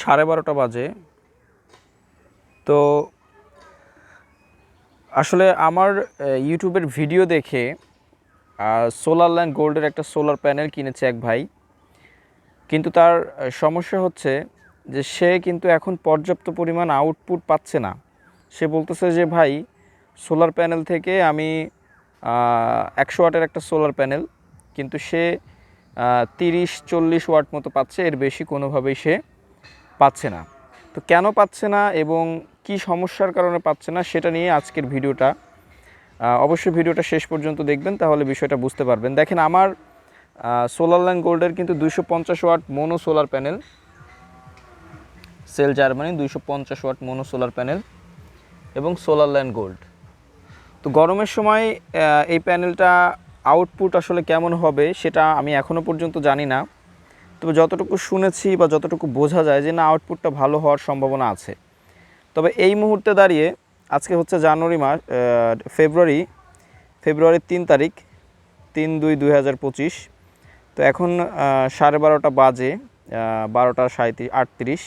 সাড়ে বারোটা বাজে। তো আসলে আমার ইউটিউবের ভিডিও দেখে সোলার ল্যান্ড গোল্ডের একটা সোলার প্যানেল কিনেছে এক ভাই। কিন্তু তার সমস্যা হচ্ছে যে সে কিন্তু এখন পর্যাপ্ত পরিমাণ আউটপুট পাচ্ছে না। সে বলতেছে যে, ভাই সোলার প্যানেল থেকে আমি একশো ওয়াটের একটা সোলার প্যানেল কিন্তু সে তিরিশ, চল্লিশ ওয়াট মতো পাচ্ছে, এর বেশি কোনোভাবেই সে পাচ্ছে না। তো কেন পাচ্ছে না এবং কি সমস্যার কারণে পাচ্ছে না সেটা নিয়ে আজকের ভিডিওটা অবশ্যই ভিডিওটা শেষ পর্যন্ত দেখবেন, তাহলে বিষয়টা বুঝতে পারবেন। দেখেন আমার সোলার ল্যান্ড গোল্ডের কিন্তু দুইশো পঞ্চাশ watt mono solar panel cell Germany দুইশো পঞ্চাশ ওয়াট মোনো সোলার প্যানেল এবং সোলার ল্যান্ড গোল্ড তো গরমের সময় এই প্যানেলটা আউটপুট আসলে কেমন হবে সেটা আমি এখনও পর্যন্ত জানি না। তবে যতটুকু শুনেছি বা যতটুকু বোঝা যায় যে না আউটপুটটা ভালো হওয়ার সম্ভাবনা আছে। তবে এই মুহূর্তে দাঁড়িয়ে আজকে হচ্ছে জানুয়ারি মাস ফেব্রুয়ারি, ফেব্রুয়ারির তিন তারিখ, তিন দুই দুই হাজার পঁচিশ। তো এখন সাড়ে বারোটা বাজে বারোটা সাঁত্রিশ আটত্রিশ।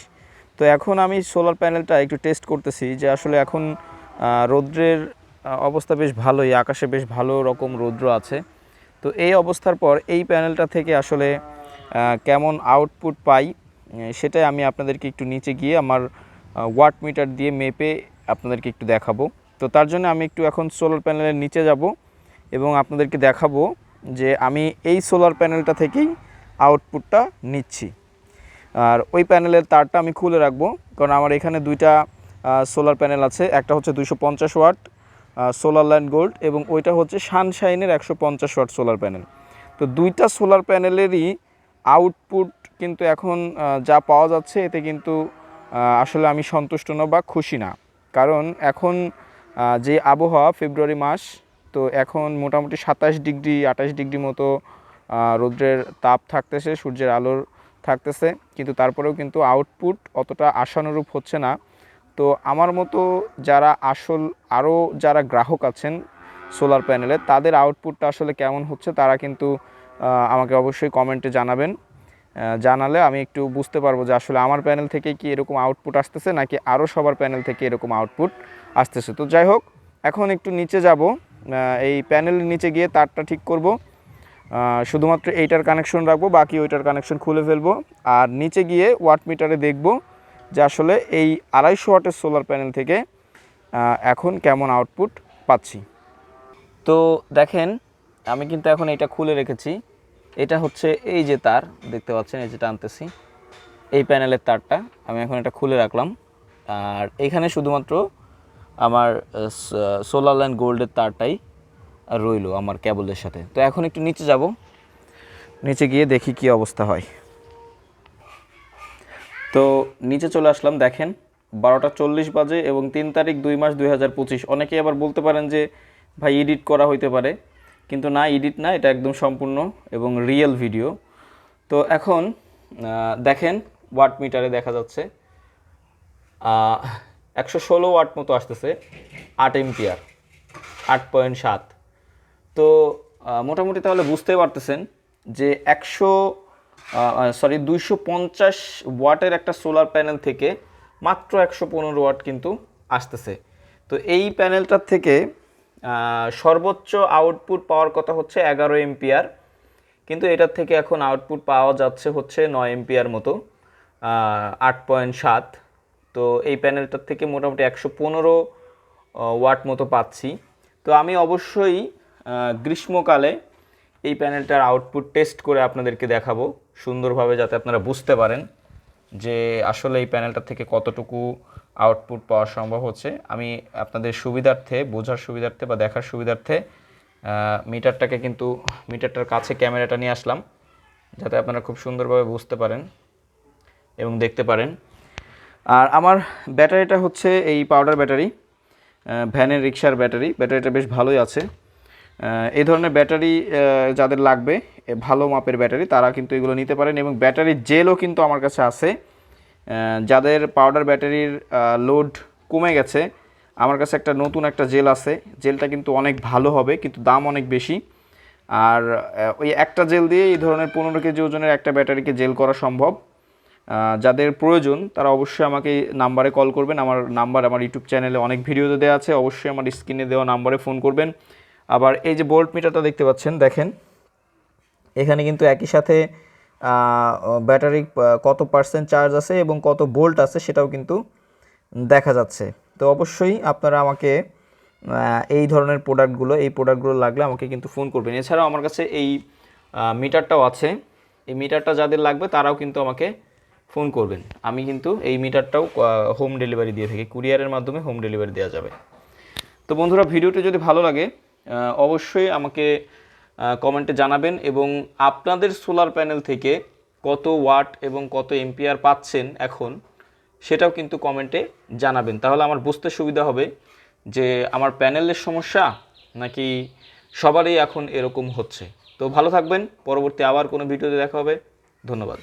তো এখন আমি সোলার প্যানেলটা একটু টেস্ট করতেছি যে আসলে এখন রৌদ্রের অবস্থা বেশ ভালোই, আকাশে বেশ ভালো রকম রৌদ্র আছে। তো এই অবস্থার পর এই প্যানেলটা থেকে আসলে কেমন আউটপুট পাই সেটাই আমি আপনাদেরকে একটু নিচে গিয়ে আমার ওয়াট মিটার দিয়ে মেপে আপনাদেরকে একটু দেখাবো। তো তার জন্য আমি একটু এখন সোলার প্যানেলের নিচে যাব এবং আপনাদেরকে দেখাবো যে আমি এই সোলার প্যানেলটা থেকেই আউটপুটটা নিচ্ছি। আর ওই প্যানেলের তারটা আমি খুলে রাখব, কারণ আমার এখানে দুইটা সোলার প্যানেল আছে, একটা হচ্ছে দুইশো পঞ্চাশ ওয়াট সোলার ল্যান্ড গোল্ড এবং ওইটা হচ্ছে সানশাইনের একশো পঞ্চাশ ওয়াট সোলার প্যানেল তো দুইটা সোলার প্যানেলেরই আউটপুট কিন্তু এখন যা পাওয়া যাচ্ছে, এতে কিন্তু আসলে আমি সন্তুষ্ট না বা খুশি না। কারণ এখন যে আবহাওয়া ফেব্রুয়ারি মাস, তো এখন মোটামুটি সাতাশ ডিগ্রি, আঠাশ ডিগ্রি মতো রৌদ্রের তাপ থাকতেছে, সূর্যের আলোর থাকতেছে, কিন্তু তারপরেও কিন্তু আউটপুট অতটা আশানুরূপ হচ্ছে না। তো আমার মতো যারা আসল, আরও যারা গ্রাহক আছেন সোলার প্যানেলে তাদের আউটপুটটা আসলে কেমন হচ্ছে, তারা কিন্তু আমাকে অবশ্যই কমেন্টে জানাবেন। জানালে আমি একটু বুঝতে পারব যে আসলে আমার প্যানেল থেকে কি এরকম আউটপুট আসতেছে, নাকি আরও সবার প্যানেল থেকে এরকম আউটপুট আসতেছে। তো যাই হোক, এখন একটু নিচে যাব। এই প্যানেলের নিচে গিয়ে তারটা ঠিক করব। শুধুমাত্র এইটার কানেকশন রাখব, বাকি ওইটার কানেকশন খুলে ফেলব। আর নিচে গিয়ে ওয়াট মিটারে দেখব যে আসলে এই আড়াইশো ওয়াটের সোলার প্যানেল থেকে এখন কেমন আউটপুট পাচ্ছি। তো দেখেন আমি কিন্তু এখন এটা খুলে রেখেছি। এটা হচ্ছে এই যে তার, দেখতে পাচ্ছেন, এই যেটা আনতেছি। এই প্যানেলের তারটা আমি এখন এটা খুলে রাখলাম। আর এখানে শুধুমাত্র আমার সোলার ল্যান্ড গোল্ডের তারটাই রইল আমার কেবলের সাথে। তো এখন একটু নিচে যাব। নিচে গিয়ে দেখি কি অবস্থা হয়। তো নিচে চলে আসলাম, দেখেন, বারোটা চল্লিশ বাজে এবং তিন তারিখ দুই মাস দুই হাজার পঁচিশ। অনেকেই আবার বলতে পারেন যে, ভাই এডিট করা হইতে পারে। কিন্তু না এডিট না, এটা একদম সম্পূর্ণ এবং রিয়েল ভিডিও তো এখন দেখেন ওয়াট মিটারে দেখা যাচ্ছে একশো ষোলো ওয়াট মতো আসতেছে, আট এম্পিয়ার আট পয়েন্ট সাত। তো মোটামুটি তাহলে বুঝতে পারতেছেন যে একশো সরি দুইশো পঞ্চাশ ওয়াটের একটা সোলার প্যানেল থেকে মাত্র একশো পনেরো ওয়াট কিন্তু আসতেছে। তো এই প্যানেলটার থেকে সর্বোচ্চ আউটপুট পাওয়ার কথা হচ্ছে এগারো এম্পিয়ার কিন্তু এটার থেকে এখন আউটপুট পাওয়া যাচ্ছে হচ্ছে নয় এম্পিয়ার মতো আট পয়েন্ট সাত। তো এই প্যানেলটার থেকে মোটামুটি একশো পনেরো ওয়াট মতো পাচ্ছি। তো আমি অবশ্যই গ্রীষ্মকালে এই প্যানেলটার আউটপুট টেস্ট করে আপনাদেরকে দেখাবো সুন্দরভাবে যাতে আপনারা বুঝতে পারেন যে আসলে এই প্যানেলটা থেকে কতটুকু আউটপুট পাওয়া সম্ভব হচ্ছে। আমি আপনাদের সুবিধার্থে, বোঝার সুবিধার্থে বা দেখার সুবিধার্থে মিটারটাকে কিন্তু, মিটারটার কাছে ক্যামেরাটা নিয়ে আসলাম, যাতে আপনারা খুব সুন্দরভাবে বুঝতে পারেন এবং দেখতে পারেন। আর আমার ব্যাটারিটা হচ্ছে এই পাউডার ব্যাটারি ভ্যানের রিক্সার ব্যাটারি ব্যাটারিটা বেশ ভালোই আছে। এই ধরনের ব্যাটারি যাদের লাগবে ভালো মাপের ব্যাটারি তারা কিন্তু এগুলো নিতে পারেন এবং ব্যাটারির জেলও কিন্তু আমার কাছে আছে। যাদের পাউডার ব্যাটারির লোড কমে গেছে, আমার কাছে একটা নতুন একটা জেল আছে। জেলটা কিন্তু অনেক ভালো হবে, কিন্তু দাম অনেক বেশি। আর ওই একটা জেল দিয়ে এই ধরনের পনেরো কেজি ওজনের একটা ব্যাটারিকে জেল করা সম্ভব। যাদের প্রয়োজন, তারা অবশ্যই আমাকে নাম্বারে কল করবেন। আমার নাম্বার আমার ইউটিউব চ্যানেলে অনেক ভিডিওতে দেওয়া আছে, অবশ্যই আমার স্ক্রিনে দেওয়া নাম্বারে ফোন করবেন। আবার এই যে বোল্ট মিটারটা দেখতে পাচ্ছেন, দেখেন। এখানে কিন্তু একই সাথে ব্যাটারি কত পার্সেন্ট চার্জ আছে এবং কত ভোল্ট আছে সেটাও কিন্তু দেখা যাচ্ছে। তো অবশ্যই আপনারা আমাকে এই ধরনের প্রোডাক্টগুলো এই প্রোডাক্টগুলো লাগলে আমাকে কিন্তু ফোন করবেন। এছাড়াও আমার কাছে এই মিটারটাও আছে। এই মিটারটা যাদের লাগবে তারাও কিন্তু আমাকে ফোন করবেন। আমি কিন্তু এই মিটারটাও হোম ডেলিভারি দিয়ে থাকি। কুরিয়ারের মাধ্যমে হোম ডেলিভারি দেওয়া যাবে। তো বন্ধুরা, ভিডিওটি যদি ভালো লাগে অবশ্যই আমাকে কমেন্টে জানাবেন এবং আপনাদের সোলার প্যানেল থেকে কত ওয়াট এবং কত এম্পিয়ার পাচ্ছেন এখন সেটাও কিন্তু কমেন্টে জানাবেন। তাহলে আমার বুঝতে সুবিধা হবে যে আমার প্যানেলের সমস্যা নাকি সবারই এখন এরকম হচ্ছে। তো ভালো থাকবেন, পরবর্তী আবার কোনো ভিডিওতে দেখা হবে। ধন্যবাদ।